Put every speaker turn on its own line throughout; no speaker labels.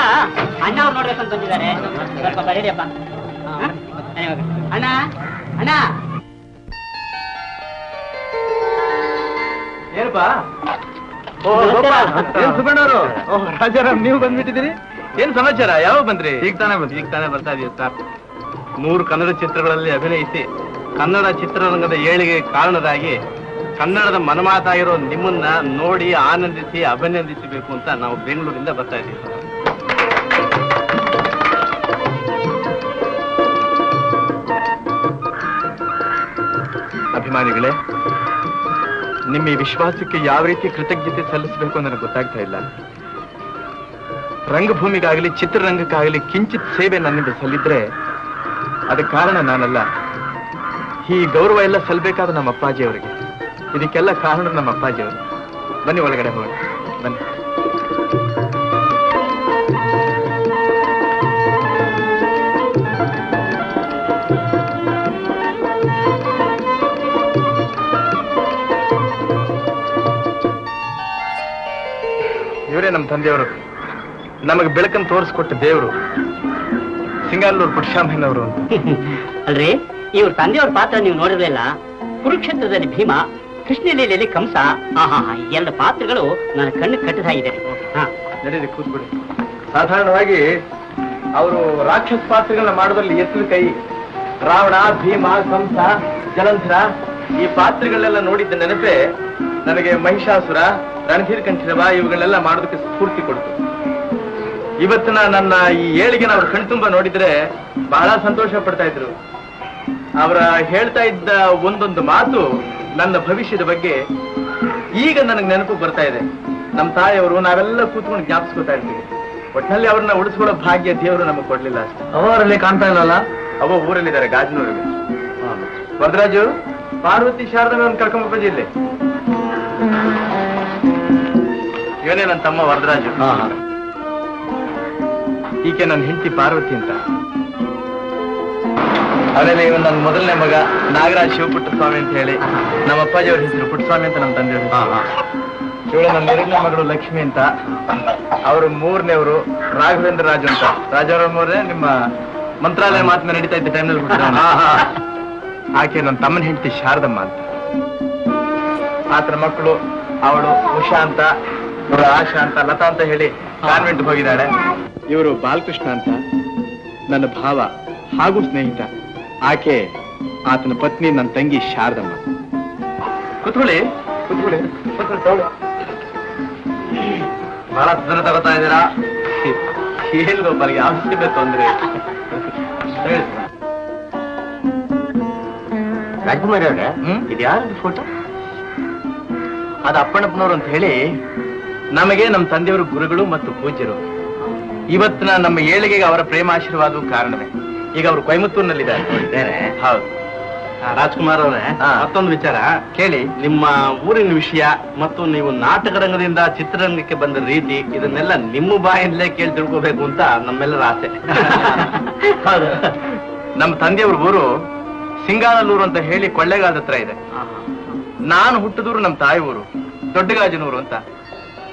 ಅಲ್ಲ ಅಣ್ಣ ಅವ್ರು ನೋಡ್ಬೇಕಂತ ಬಂದಿದ್ದಾರೆ. ಸ್ವಲ್ಪ ಬರೀರಿಯಪ್ಪ? ಅಣ್ಣ ಅಣ್ಣ.
ಏನಪ್ಪಾ. ಏನ್ ರಾಜಾರಾಮ್ ನೀವು ಬಂದ್ಬಿಟ್ಟಿದ್ದೀರಿ? ಏನ್ ಸಮಾಚಾರ? ಯಾವಾಗ ಬಂದ್ರಿ? ಈಗ ತಾನೇ ಬಂದ್ರಿ ಈಗ ತಾನೇ ಬರ್ತಾ ಇದೀವಿ ಸರ್. ಮೂರು ಕನ್ನಡ ಚಿತ್ರಗಳಲ್ಲಿ ಅಭಿನಯಿಸಿ ಕನ್ನಡ ಚಿತ್ರರಂಗದ ಏಳಿಗೆ ಕಾರಣರಾಗಿ ಕನ್ನಡದ ಮನಮಾತಾಗಿರೋ ನಿಮ್ಮನ್ನ ನೋಡಿ ಆನಂದಿಸಿ ಅಭಿನಂದಿಸಬೇಕು ಅಂತ ನಾವು ಬೆಂಗಳೂರಿಂದ ಬರ್ತಾ ಇದ್ದೀವಿ ಅಭಿಮಾನಿಗಳೇ, ನಿಮ್ಮ ಈ ವಿಶ್ವಾಸಕ್ಕೆ ಯಾವ ರೀತಿ ಕೃತಜ್ಞತೆ ಸಲ್ಲಿಸಬೇಕು ನನಗೆ ಗೊತ್ತಾಗ್ತಾ ಇಲ್ಲ. ರಂಗಭೂಮಿಗಾಗಲಿ, ಚಿತ್ರರಂಗಕ್ಕಾಗಲಿ ಕಿಂಚಿತ್ ಸೇವೆ ನನ್ನಿಂದ ಸಲ್ಲಿದ್ರೆ ಅದಕ್ಕೆ ಕಾರಣ ನಾನಲ್ಲ. ಈ ಗೌರವ ಎಲ್ಲ ಸಲ್ಲಬೇಕಾದ ನಮ್ಮ ಅಪ್ಪಾಜಿ ಅವರಿಗೆ ಇದಕ್ಕೆಲ್ಲ ಕಾರಣ ನಮ್ಮ ಅಪ್ಪಾಜಿ ಅವರು ಬನ್ನಿ ಒಳಗಡೆ ಹೋಗಿ ಬನ್ನಿ. ಇವರೇ ನಮ್ಮ ತಂದೆಯವರು. ನಮಗೆ ಬೆಳಕನ್ನು ತೋರಿಸ್ಕೊಟ್ಟ ದೇವರು ಸಿಂಗಾಲೂರು ಪುರುಷಾಮಯ್ಯನವರು
ಅಲ್ರಿ ಇವ್ರ ತಂದೆಯವ್ರ ಪಾತ್ರ ನೀವು ನೋಡಿರಲಿಲ್ಲ ಕುರುಕ್ಷೇತ್ರದಲ್ಲಿ ಭೀಮ ಕೃಷ್ಣಲೀಲೆಯಲ್ಲಿ ಕಂಸ. ಆಹಾ ಎರಡು ಪಾತ್ರಗಳು ನನ್ನ ಕಣ್ಣು ಕಟ್ಟದಾಗಿದೆ
ನಡೀರಿ ಕೂತ್ಬಿಡಿ. ಸಾಧಾರಣವಾಗಿ ಅವರು ರಾಕ್ಷಸ ಪಾತ್ರಗಳನ್ನ ಮಾಡೋದ್ರಲ್ಲಿ ಎತ್ತಿನ ಕೈ. ರಾವಣ ಭೀಮ ಕಂಸ ಜಲಂಧರ ಈ ಪಾತ್ರಗಳನ್ನೆಲ್ಲ ನೋಡಿದ್ದ ನೆನಪೇ ನನಗೆ ಮಹಿಷಾಸುರ ರಣಧೀರ್ ಕಂಠಿರವ ಇವುಗಳನ್ನೆಲ್ಲ ಮಾಡೋದಕ್ಕೆ ಸ್ಫೂರ್ತಿ ಕೊಡ್ತು. ಇವತ್ತಿನ ನನ್ನ ಈ ಏಳಿಗೆನ ಅವ್ರ ಕಣ್ತುಂಬ ನೋಡಿದ್ರೆ ಬಹಳ ಸಂತೋಷ ಪಡ್ತಾ ಇದ್ರು. ಅವರ ಹೇಳ್ತಾ ಇದ್ದ ಒಂದೊಂದು ಮಾತು ನನ್ನ ಭವಿಷ್ಯದ ಬಗ್ಗೆ ಈಗ ನನಗೆ ನೆನಪು ಬರ್ತಾ ಇದೆ. ನಮ್ಮ ತಾಯಿಯವರು ನಾವೆಲ್ಲ ಕೂತ್ಕೊಂಡು ಜ್ಞಾಪಿಸ್ಕೊತಾ ಇರ್ತೀವಿ. ಒಟ್ಟಿನಲ್ಲಿ ಅವ್ರನ್ನ ಉಳಿಸ್ಕೊಳ್ಳೋ ಭಾಗ್ಯ ದೇವರು ನಮಗೆ ಕೊಡ್ಲಿಲ್ಲ ಅಷ್ಟೇ. ಅವರಲ್ಲಿ ಕಾಣ್ತಾ ಇಲ್ಲಲ್ಲ ಅವ ಊರಲ್ಲಿದ್ದಾರೆ ಗಾಜನೂರಿಗೆ ವರದರಾಜು ಪಾರ್ವತಿ ಶಾರದನ ಕರ್ಕೊಂಡ್ ಇಲ್ಲಿ. ಇವನೇ ನನ್ನ ತಮ್ಮ ವರದರಾಜು. ಈಕೆ ನನ್ನ ಹೆಂಡತಿ ಪಾರ್ವತಿ ಅಂತ. ಆಮೇಲೆ ಇವನ್ ನನ್ನ ಮೊದಲನೇ ಮಗ ನಾಗರಾಜ್ ಶಿವಪುಟ್ಟಸ್ವಾಮಿ ಅಂತ ಹೇಳಿ. ನಮ್ಮ ಅಪ್ಪಾಜಿಯವ್ರ ಹೆಸರು ಪುಟ್ಟಸ್ವಾಮಿ ಅಂತ ನಮ್ಮ ತಂದೆ ಇವಳು ನನ್ನ ಎರಡನೇ ಮಗಳು ಲಕ್ಷ್ಮಿ ಅಂತ. ಅವರು ಮೂರನೇವರು ರಾಘವೇಂದ್ರ ರಾಜು ಅಂತ. ರಾಜಾರಾಮವ್ರೆ ನಿಮ್ಮ ಮಂತ್ರಾಲಯ ಮಾತನ್ನ ನಡೀತಾ ಇದ್ದ ಟೈಮ್ನಲ್ಲಿ ಆಕೆ ನನ್ನ ತಮ್ಮನ ಹೆಂಡತಿ ಶಾರದಮ್ಮ ಅಂತ. ಆತನ ಮಕ್ಕಳು ಅವಳು ಉಷಾ ಅಂತ. ಇವಳು ಆಶಾ ಅಂತ ಲತಾ ಅಂತ ಹೇಳಿ ಕಾನ್ವೆಂಟ್ ಹೋಗಿದ್ದಾಳೆ ಇವರು ಬಾಲಕೃಷ್ಣ ಅಂತ ನನ್ನ ಭಾವ ಹಾಗೂ ಸ್ನೇಹಿತ ಆಕೆ ಆತನ ಪತ್ನಿ ನನ್ನ ತಂಗಿ ಶಾರದಮ್ಮ ಕುತ್ಕೊಳ್ಳಿ. ಬಹಳ ತೊಂದರೆ ತಗೋತಾ ಇದ್ದೀರಾ ಏನು ಒಬ್ಬರಿಗೆ ಅವಶ್ಯ ತೊಂದರೆ.
ರಾಜಕುಮಾರಿ ಅವ್ರೆ? ಇದು ಯಾರದು ಫೋಟೋ
ಅದು ಅಪ್ಪಣ್ಣಪ್ಪನವರು ಅಂತ ಹೇಳಿ ನಮಗೆ ನಮ್ಮ ತಂದೆಯವರು ಗುರುಗಳು ಮತ್ತು ಪೂಜ್ಯರು. ಇವತ್ತಿನ ನಮ್ಮ ಏಳಿಗೆಗೆ ಅವರ ಪ್ರೇಮಾಶೀರ್ವಾದವು ಕಾರಣವೇ. ಈಗ ಅವರು ಕೊಯಮತ್ತೂರಿನಲ್ಲಿದ್ದಾರೆ. ಹೌದು.
ರಾಜ್ಕುಮಾರ್ ಅವರೇ. ಮತ್ತೊಂದು ವಿಚಾರ.
ಕೇಳಿ.
ನಿಮ್ಮ ಊರಿನ ವಿಷಯ ಮತ್ತು ನೀವು ನಾಟಕ ರಂಗದಿಂದ ಚಿತ್ರರಂಗಕ್ಕೆ ಬಂದ ರೀತಿ ಇದನ್ನೆಲ್ಲ ನಿಮ್ಮ ಬಾಯಿಂದಲೇ ಕೇಳಿ ತಿಳ್ಕೋಬೇಕು ಅಂತ ನಮ್ಮೆಲ್ಲರ ಆಸೆ.
ಹೌದು. ನಮ್ಮ ತಂದೆಯವ್ರ ಊರು ಸಿಂಗಾನಲ್ಲೂರು ಅಂತ ಹೇಳಿ ಕೊಳ್ಳೇಗಾಲದ ಹತ್ರ ಇದೆ. ನಾನು ಹುಟ್ಟಿದೂರು ನಮ್ಮ ತಾಯಿ ಊರು ದೊಡ್ಡಗಾಜನೂರು ಅಂತ.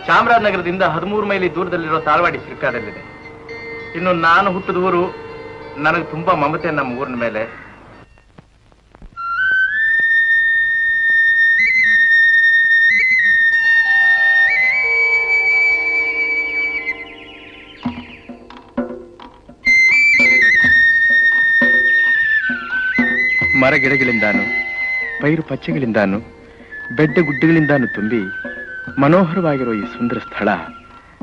ಚಾಮರಾಜನಗರದಿಂದ ಹದಿಮೂರು ಮೈಲಿ ದೂರದಲ್ಲಿರೋ ತಾಳ್ವಾಡಿ ಸಿರ್ಕಾದಲ್ಲಿದೆ. ಇನ್ನು ನಾನು ಹುಟ್ಟಿದ ಊರು ನನಗೆ ತುಂಬಾ ಮಮತೆ ನಮ್ಮ ಊರಿನ ಮೇಲೆ. ಮರಗಿಡಗಳಿಂದಾನು, ಪೈರು ಪಚ್ಚೆಗಳಿಂದಾನು, ಬೆಡ್ಡ ಗುಡ್ಡಗಳಿಂದಾನು ತುಂಬಿ ಮನೋಹರವಾಗಿರೋ ಈ ಸುಂದರ ಸ್ಥಳ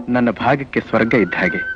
ನನ್ನ ಭಾಗಕ್ಕೆ ಸ್ವರ್ಗ ಇದ್ದ ಹಾಗೆ.